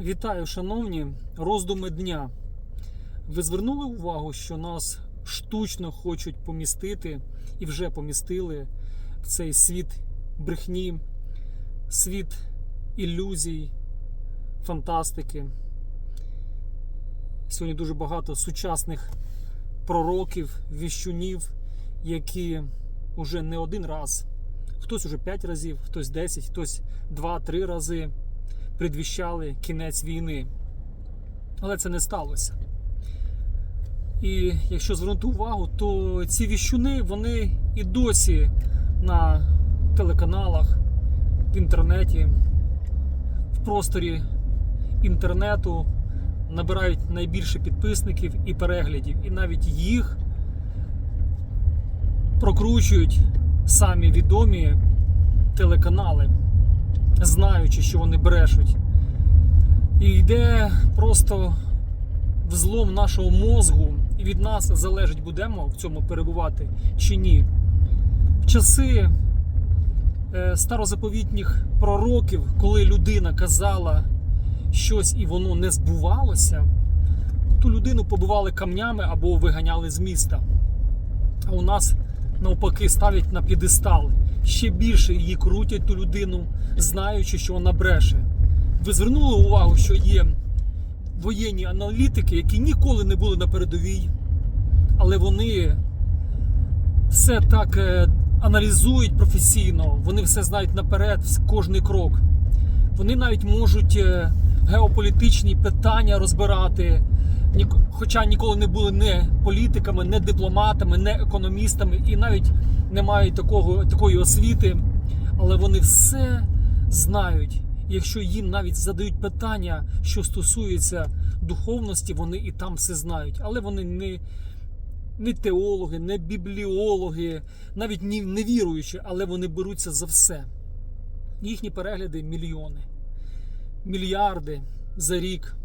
Вітаю, шановні, роздуми дня. Ви звернули увагу, що нас штучно хочуть помістити і вже помістили в цей світ брехні, світ ілюзій, фантастики. Сьогодні дуже багато сучасних пророків, віщунів, які вже не один раз, хтось уже 5 разів, хтось 10, хтось 2-3 рази предвіщали кінець війни. Але це не сталося. І якщо звернути увагу, то ці віщуни вони і досі на телеканалах, в інтернеті, в просторі інтернету набирають найбільше підписників і переглядів. І навіть їх прокручують самі відомі телеканали знаючи, що вони брешуть. І йде просто взлом нашого мозгу, і від нас залежить, будемо в цьому перебувати чи ні. В часи е, старозаповітніх пророків, коли людина казала щось і воно не збувалося, ту людину побивали камнями або виганяли з міста. А у нас навпаки ставлять на п'єдестал. Ще більше її крутять ту людину, знаючи, що вона бреше. Ви звернули увагу, що є воєнні аналітики, які ніколи не були на передовій, але вони все так е, аналізують професійно, вони все знають наперед, кожний крок. Вони навіть можуть е, геополітичні питання розбирати, хоча ніколи не були не політиками, не дипломатами, не економістами і навіть не мають такого, такої освіти, але вони все знають. Якщо їм навіть задають питання, що стосується духовності, вони і там все знають. Але вони не, не теологи, не бібліологи, навіть не, не віруючі, але вони беруться за все. Їхні перегляди мільйони, мільярди за рік,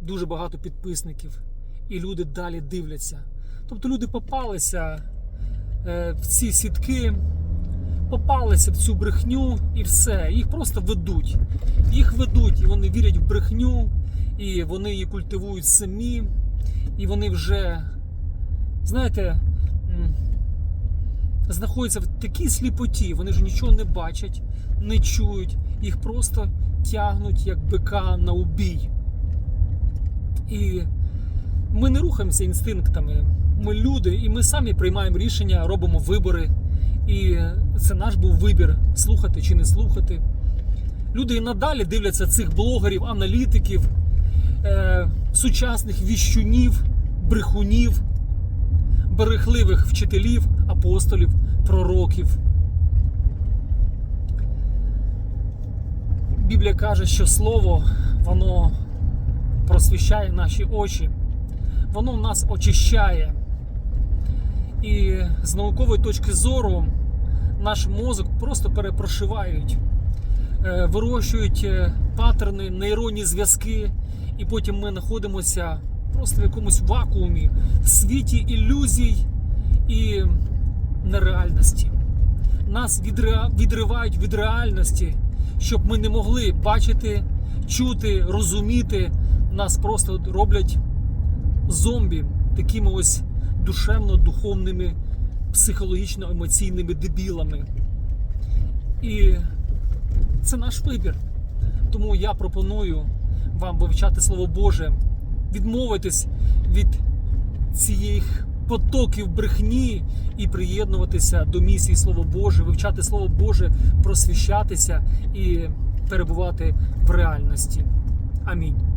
дуже багато підписників, і люди далі дивляться. Тобто люди попалися е, в ці сітки, попалися в цю брехню і все. Їх просто ведуть. Їх ведуть, і вони вірять в брехню, і вони її культивують самі, і вони вже, знаєте, знаходяться в такій сліпоті, вони ж нічого не бачать, не чують, їх просто тягнуть як бика на убій. І ми не рухаємося інстинктами. Ми люди, і ми самі приймаємо рішення, робимо вибори. І це наш був вибір слухати чи не слухати. Люди і надалі дивляться цих блогерів, аналітиків, е, сучасних віщунів, брехунів, берехливих вчителів, апостолів, пророків. Біблія каже, що слово воно просвіщає наші очі, воно нас очищає. І з наукової точки зору наш мозок просто перепрошивають, е, вирощують е, паттерни, нейронні зв'язки, і потім ми знаходимося просто в якомусь вакуумі, в світі ілюзій і нереальності. Нас відривають від реальності, щоб ми не могли бачити, чути, розуміти. Нас просто роблять зомбі, такими ось душевно-духовними, психологічно-емоційними дебілами. І це наш вибір. Тому я пропоную вам вивчати Слово Боже, відмовитись від цих потоків брехні і приєднуватися до місії Слово Боже, вивчати Слово Боже, просвіщатися і перебувати в реальності. Амінь.